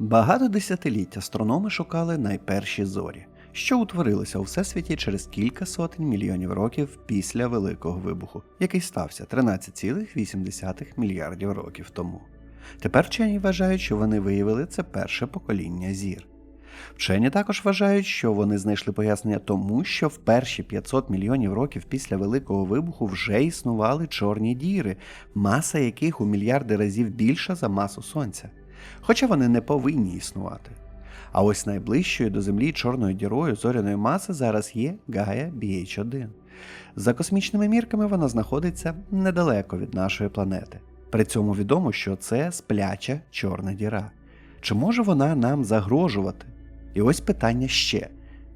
Багато десятиліть астрономи шукали найперші зорі, що утворилися у всесвіті через кілька сотень мільйонів років після Великого вибуху, який стався 13,8 мільярдів років тому. Тепер вчені вважають, що вони виявили це перше покоління зір. Вчені також вважають, що вони знайшли пояснення тому, що в перші 500 мільйонів років після Великого вибуху вже існували чорні діри, маса яких у мільярди разів більша за масу Сонця. Хоча вони не повинні існувати. А ось найближчою до Землі чорною дірою зоряної маси зараз є Гая BH1. За космічними мірками вона знаходиться недалеко від нашої планети. При цьому відомо, що це спляча чорна діра. Чи може вона нам загрожувати? І ось питання ще: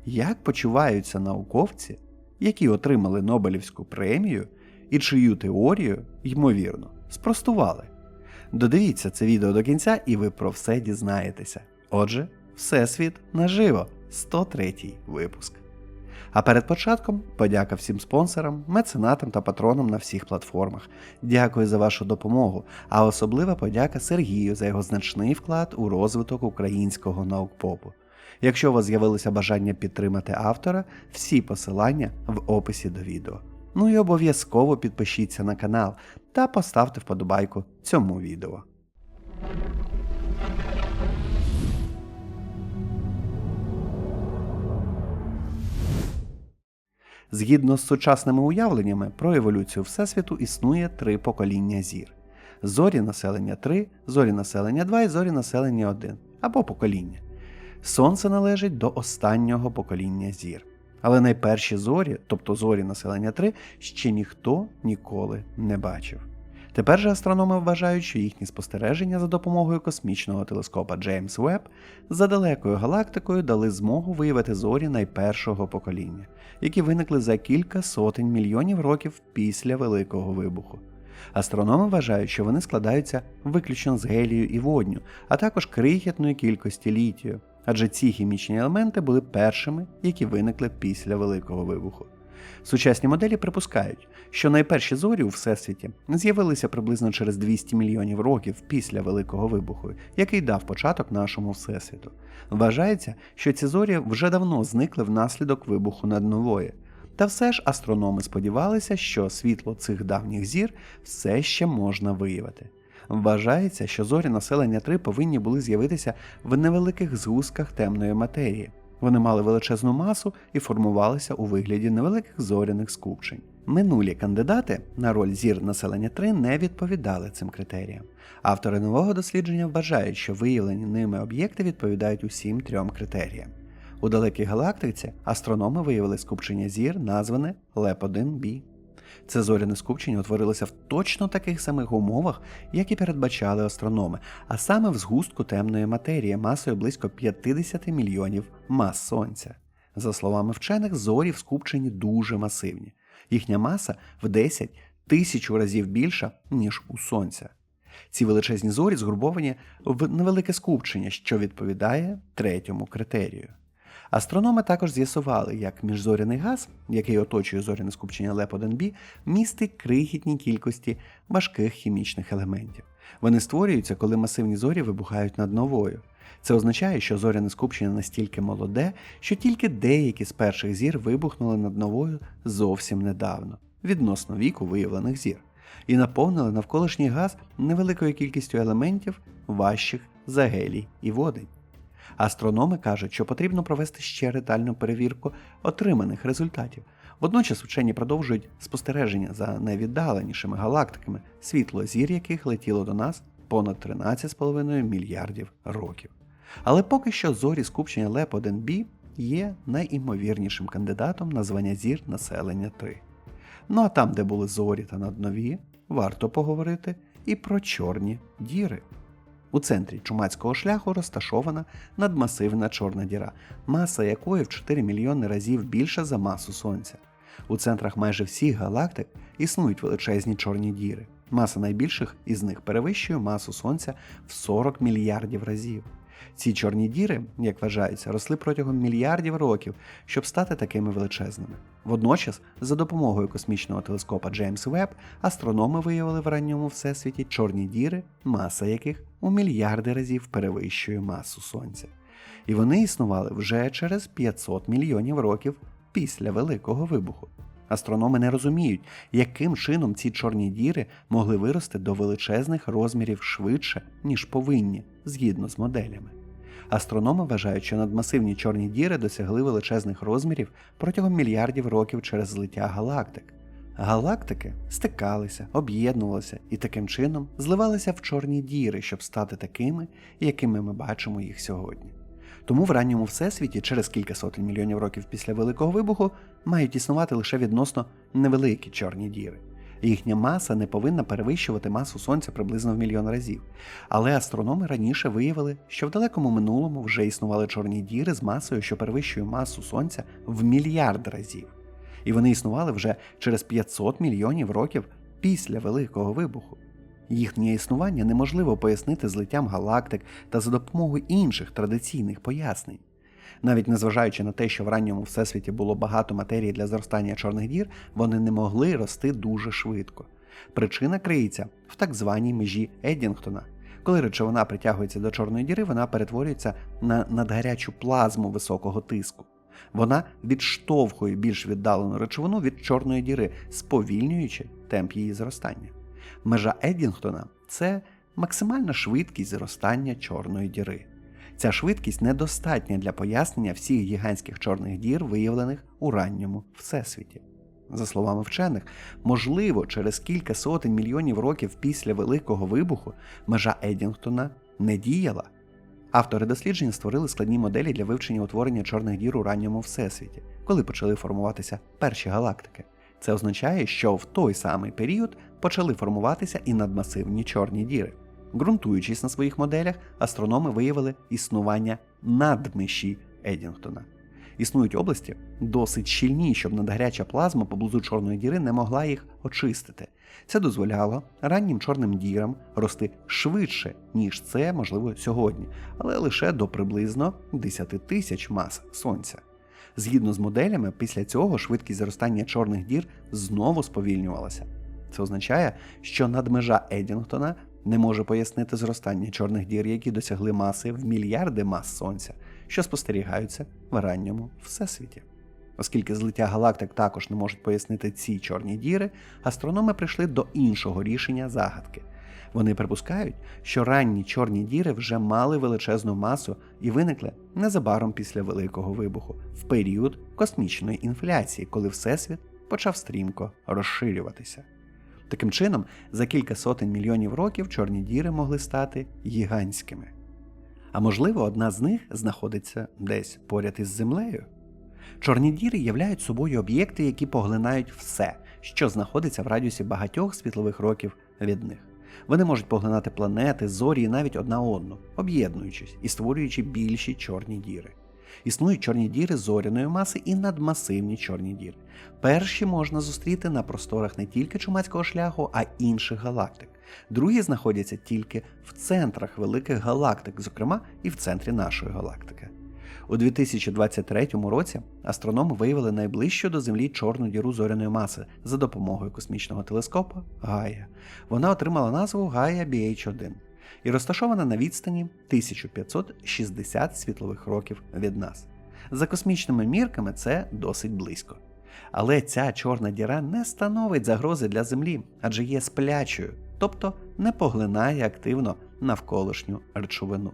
як почуваються науковці, які отримали Нобелівську премію і чию теорію, ймовірно, спростували? Додивіться це відео до кінця, і ви про все дізнаєтеся. Отже, Всесвіт наживо, 103 випуск. А перед початком подяка всім спонсорам, меценатам та патронам на всіх платформах. Дякую за вашу допомогу, а особлива подяка Сергію за його значний вклад у розвиток українського наукпопу. Якщо у вас з'явилося бажання підтримати автора, всі посилання в описі до відео. Ну і обов'язково підпишіться на канал та поставте вподобайку цьому відео. Згідно з сучасними уявленнями про еволюцію Всесвіту існує три покоління зір: зорі населення 3, зорі населення 2 і зорі населення 1 або покоління. Сонце належить до останнього покоління зір. Але найперші зорі, тобто зорі населення 3, ще ніхто ніколи не бачив. Тепер же астрономи вважають, що їхні спостереження за допомогою космічного телескопа Джеймс Веб за далекою галактикою дали змогу виявити зорі найпершого покоління, які виникли за кілька сотень мільйонів років після Великого вибуху. Астрономи вважають, що вони складаються виключно з гелію і водню, а також крихітної кількості літію, адже ці хімічні елементи були першими, які виникли після Великого вибуху. Сучасні моделі припускають, що найперші зорі у Всесвіті з'явилися приблизно через 200 мільйонів років після Великого вибуху, який дав початок нашому Всесвіту. Вважається, що ці зорі вже давно зникли внаслідок вибуху над нової. Та все ж астрономи сподівалися, що світло цих давніх зір все ще можна виявити. Вважається, що зорі населення 3 повинні були з'явитися в невеликих згустках темної матерії. Вони мали величезну масу і формувалися у вигляді невеликих зоряних скупчень. Минулі кандидати на роль зір населення 3 не відповідали цим критеріям. Автори нового дослідження вважають, що виявлені ними об'єкти відповідають усім трьом критеріям. У далекій галактиці астрономи виявили скупчення зір, назване ЛЕП-1b. Це зоряне скупчення утворилося в точно таких самих умовах, як і передбачали астрономи, а саме в згустку темної матерії масою близько 50 мільйонів мас Сонця. За словами вчених, зорі в скупченні дуже масивні. Їхня маса в 10 тисячу разів більша, ніж у Сонця. Ці величезні зорі згруповані в невелике скупчення, що відповідає третьому критерію. Астрономи також з'ясували, як міжзоряний газ, який оточує зоряне скупчення ЛЕП-1b, містить крихітні кількості важких хімічних елементів. Вони створюються, коли масивні зорі вибухають над новою. Це означає, що зоряне скупчення настільки молоде, що тільки деякі з перших зір вибухнули над новою зовсім недавно, відносно віку виявлених зір, і наповнили навколишній газ невеликою кількістю елементів важчих за гелій і водень. Астрономи кажуть, що потрібно провести ще ретельну перевірку отриманих результатів. Водночас вчені продовжують спостереження за найвіддаленішими галактиками, світло зір яких летіло до нас понад 13,5 мільярдів років. Але поки що зорі скупчення ЛЕП-1b є найімовірнішим кандидатом на звання зір населення 3. Ну а там, де були зорі та наднові, варто поговорити і про чорні діри. У центрі чумацького шляху розташована надмасивна чорна діра, маса якої в 4 мільйони разів більша за масу Сонця. У центрах майже всіх галактик існують величезні чорні діри. Маса найбільших із них перевищує масу Сонця в 40 мільярдів разів. Ці чорні діри, як вважається, росли протягом мільярдів років, щоб стати такими величезними. Водночас, за допомогою космічного телескопа Джеймс Веб, астрономи виявили в ранньому всесвіті чорні діри, маса яких у мільярди разів перевищує масу Сонця. І вони існували вже через 500 мільйонів років після Великого вибуху. Астрономи не розуміють, яким чином ці чорні діри могли вирости до величезних розмірів швидше, ніж повинні, згідно з моделями. Астрономи вважають, що надмасивні чорні діри досягли величезних розмірів протягом мільярдів років через злиття галактик. Галактики стикалися, об'єднувалися і таким чином зливалися в чорні діри, щоб стати такими, якими ми бачимо їх сьогодні. Тому в ранньому всесвіті, через кілька сотень мільйонів років після Великого вибуху, мають існувати лише відносно невеликі чорні діри. Їхня маса не повинна перевищувати масу Сонця приблизно в мільйон разів. Але астрономи раніше виявили, що в далекому минулому вже існували чорні діри з масою, що перевищує масу Сонця в мільярд разів. І вони існували вже через 500 мільйонів років після Великого вибуху. Їхнє існування неможливо пояснити злиттям галактик та за допомогою інших традиційних пояснень. Навіть незважаючи на те, що в ранньому всесвіті було багато матерії для зростання чорних дір, вони не могли рости дуже швидко. Причина криється в так званій межі Еддінгтона. Коли речовина притягується до чорної діри, вона перетворюється на надгарячу плазму високого тиску. Вона відштовхує більш віддалену речовину від чорної діри, сповільнюючи темп її зростання. Межа Еддінгтона це максимальна швидкість зростання чорної діри. Ця швидкість недостатня для пояснення всіх гігантських чорних дір, виявлених у ранньому всесвіті. За словами вчених, можливо, через кілька сотень мільйонів років після Великого вибуху межа Еддінгтона не діяла. Автори досліджень створили складні моделі для вивчення утворення чорних дір у ранньому всесвіті, коли почали формуватися перші галактики. Це означає, що в той самий період почали формуватися і надмасивні чорні діри. Ґрунтуючись на своїх моделях, астрономи виявили існування надмеші Еддінгтона. Існують області досить щільні, щоб надгаряча плазма поблизу чорної діри не могла їх очистити. Це дозволяло раннім чорним дірам рости швидше, ніж це можливо сьогодні, але лише до приблизно 10 тисяч мас сонця. Згідно з моделями, після цього швидкість зростання чорних дір знову сповільнювалася. Це означає, що надмежа Еддінгтона не може пояснити зростання чорних дір, які досягли маси в мільярди мас сонця, що спостерігаються в ранньому всесвіті. Оскільки злиття галактик також не можуть пояснити ці чорні діри, астрономи прийшли до іншого рішення загадки. Вони припускають, що ранні чорні діри вже мали величезну масу і виникли незабаром після Великого вибуху, в період космічної інфляції, коли Всесвіт почав стрімко розширюватися. Таким чином, за кілька сотень мільйонів років чорні діри могли стати гігантськими. А можливо, одна з них знаходиться десь поряд із Землею. Чорні діри являють собою об'єкти, які поглинають все, що знаходиться в радіусі багатьох світлових років від них. Вони можуть поглинати планети, зорі і навіть одна одну, об'єднуючись і створюючи більші чорні діри. Існують чорні діри зоряної маси і надмасивні чорні діри. Перші можна зустріти на просторах не тільки чумацького шляху, а інших галактик. Другі знаходяться тільки в центрах великих галактик, зокрема і в центрі нашої галактики. У 2023 році астрономи виявили найближчу до Землі чорну діру зоряної маси за допомогою космічного телескопа Гая. Вона отримала назву Гая BH1 і розташована на відстані 1560 світлових років від нас. За космічними мірками це досить близько. Але ця чорна діра не становить загрози для Землі, адже є сплячою, тобто не поглинає активно навколишню речовину.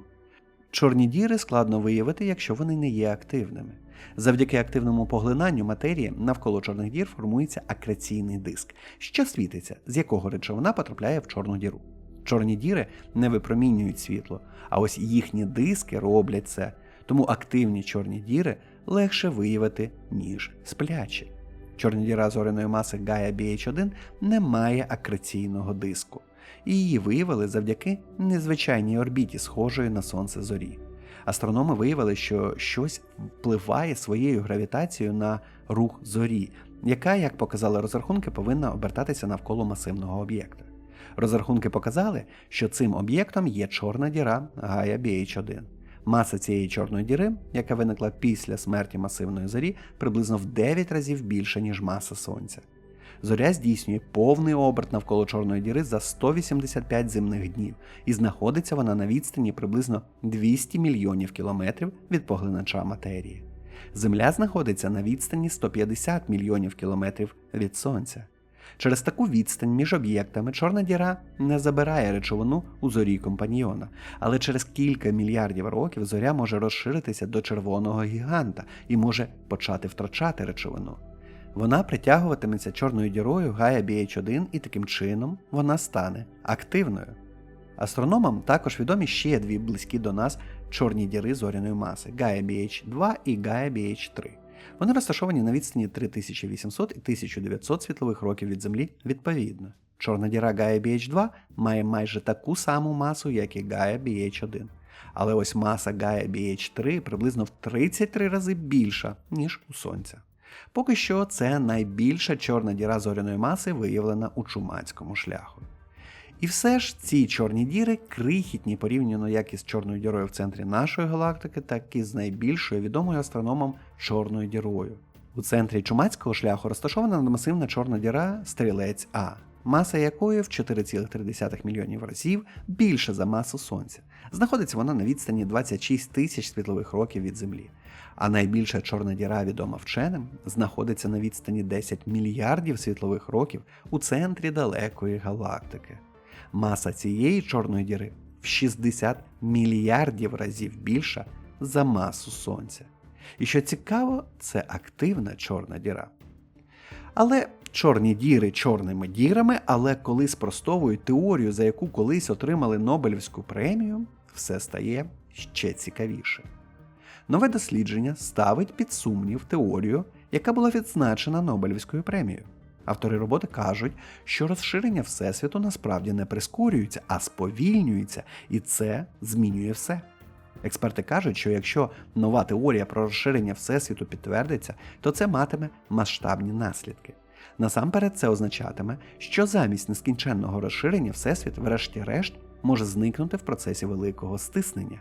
Чорні діри складно виявити, якщо вони не є активними. Завдяки активному поглинанню матерії навколо чорних дір формується акреційний диск, що світиться, з якого речовина потрапляє в чорну діру. Чорні діри не випромінюють світло, а ось їхні диски роблять це, тому активні чорні діри легше виявити, ніж сплячі. Чорна діра зоряної маси Gaia BH1 не має акреційного диску, і її виявили завдяки незвичайній орбіті, схожої на сонце зорі. Астрономи виявили, що щось впливає своєю гравітацією на рух зорі, яка, як показали розрахунки, повинна обертатися навколо масивного об'єкта. Розрахунки показали, що цим об'єктом є чорна діра Gaia BH1. Маса цієї чорної діри, яка виникла після смерті масивної зорі, приблизно в 9 разів більша, ніж маса Сонця. Зоря здійснює повний оберт навколо Чорної діри за 185 земних днів, і знаходиться вона на відстані приблизно 200 мільйонів кілометрів від поглинача матерії. Земля знаходиться на відстані 150 мільйонів кілометрів від Сонця. Через таку відстань між об'єктами Чорна діра не забирає речовину у зорі компаньйона, але через кілька мільярдів років зоря може розширитися до червоного гіганта і може почати втрачати речовину. Вона притягуватиметься чорною дірою Гая BH1 і таким чином вона стане активною. Астрономам також відомі ще дві близькі до нас чорні діри зоряної маси Gaia BH2 і Gaia BH3. Вони розташовані на відстані 3800 і 1900 світлових років від Землі відповідно. Чорна діра Gaia BH2 має майже таку саму масу, як і Gaia BH1. Але ось маса Gaia BH3 приблизно в 33 рази більша, ніж у Сонця. Поки що це найбільша чорна діра зоряної маси, виявлена у чумацькому шляху. І все ж ці чорні діри крихітні порівняно як із чорною дірою в центрі нашої галактики, так і з найбільшою відомою астрономом чорною дірою. У центрі чумацького шляху розташована надмасивна чорна діра Стрілець А, маса якої в 4,3 мільйонів разів більша за масу Сонця. Знаходиться вона на відстані 26 тисяч світлових років від Землі. А найбільша чорна діра, відома вченим, знаходиться на відстані 10 мільярдів світлових років у центрі далекої галактики. Маса цієї чорної діри в 60 мільярдів разів більша за масу Сонця. І що цікаво, це активна чорна діра. Але чорні діри чорними дірами, але коли спростовують теорію, за яку колись отримали Нобелівську премію, все стає ще цікавіше. Нове дослідження ставить під сумнів теорію, яка була відзначена Нобелівською премією. Автори роботи кажуть, що розширення Всесвіту насправді не прискорюється, а сповільнюється, і це змінює все. Експерти кажуть, що якщо нова теорія про розширення Всесвіту підтвердиться, то це матиме масштабні наслідки. Насамперед, це означатиме, що замість нескінченного розширення Всесвіт, врешті-решт, може зникнути в процесі великого стиснення.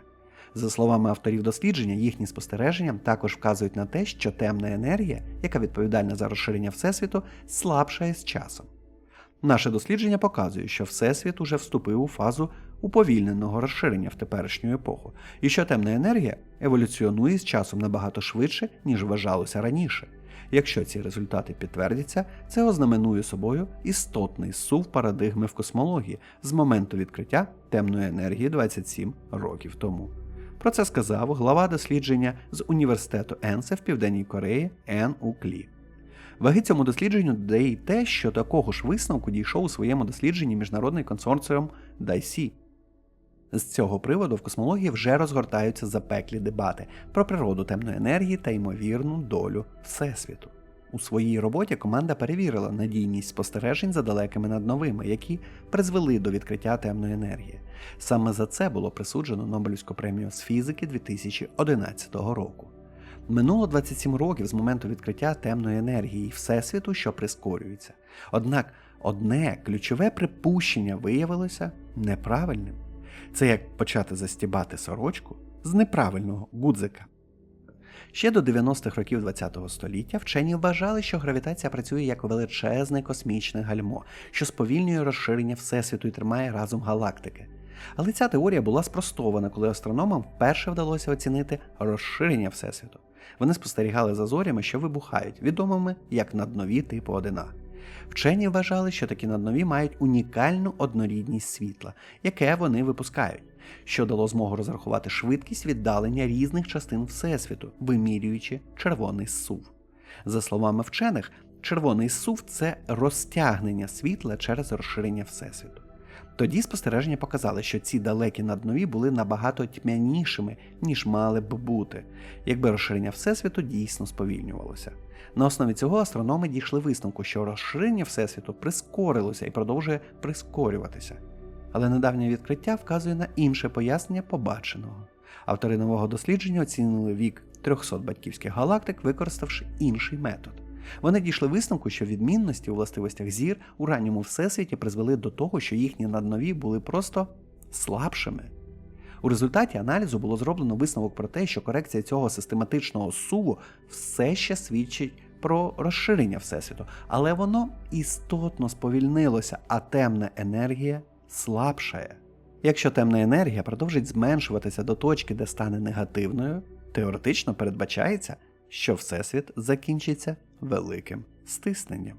За словами авторів дослідження, їхні спостереження також вказують на те, що темна енергія, яка відповідальна за розширення Всесвіту, слабшає з часом. Наше дослідження показує, що Всесвіт уже вступив у фазу уповільненого розширення в теперішню епоху, і що темна енергія еволюціонує з часом набагато швидше, ніж вважалося раніше. Якщо ці результати підтвердяться, це ознаменує собою істотний сув парадигми в космології з моменту відкриття темної енергії 27 років тому. Про це сказав глава дослідження з університету Енсе в Південній Кореї Ен Уклі. Ваги цьому дослідженню додає й те, що такого ж висновку дійшов у своєму дослідженні міжнародний консорціум DICE. З цього приводу в космології вже розгортаються запеклі дебати про природу темної енергії та ймовірну долю Всесвіту. У своїй роботі команда перевірила надійність спостережень за далекими надновими, які призвели до відкриття темної енергії. Саме за це було присуджено Нобелівську премію з фізики 2011 року. Минуло 27 років з моменту відкриття темної енергії і Всесвіту, що прискорюється. Однак одне ключове припущення виявилося неправильним. Це як почати застібати сорочку з неправильного гудзика. Ще до 90-х років ХХ століття вчені вважали, що гравітація працює як величезне космічне гальмо, що сповільнює розширення Всесвіту і тримає разом галактики. Але ця теорія була спростована, коли астрономам вперше вдалося оцінити розширення Всесвіту. Вони спостерігали за зорями, що вибухають, відомими як наднові типу 1А. Вчені вважали, що такі наднові мають унікальну однорідність світла, яке вони випускають, що дало змогу розрахувати швидкість віддалення різних частин Всесвіту, вимірюючи червоний сув. За словами вчених, червоний сув це розтягнення світла через розширення Всесвіту. Тоді спостереження показали, що ці далекі наднові були набагато тьмянішими, ніж мали б бути, якби розширення Всесвіту дійсно сповільнювалося. На основі цього астрономи дійшли висновку, що розширення Всесвіту прискорилося і продовжує прискорюватися. Але недавнє відкриття вказує на інше пояснення побаченого. Автори нового дослідження оцінили вік 300 батьківських галактик, використавши інший метод. Вони дійшли висновку, що відмінності у властивостях зір у ранньому всесвіті призвели до того, що їхні наднові були просто слабшими. У результаті аналізу було зроблено висновок про те, що корекція цього систематичного суву все ще свідчить про розширення Всесвіту, але воно істотно сповільнилося, а темна енергія слабшає. Якщо темна енергія продовжить зменшуватися до точки, де стане негативною, теоретично передбачається, що Всесвіт закінчиться великим стисненням.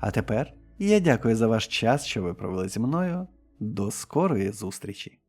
А тепер я дякую за ваш час, що ви провели зі мною. До скорої зустрічі!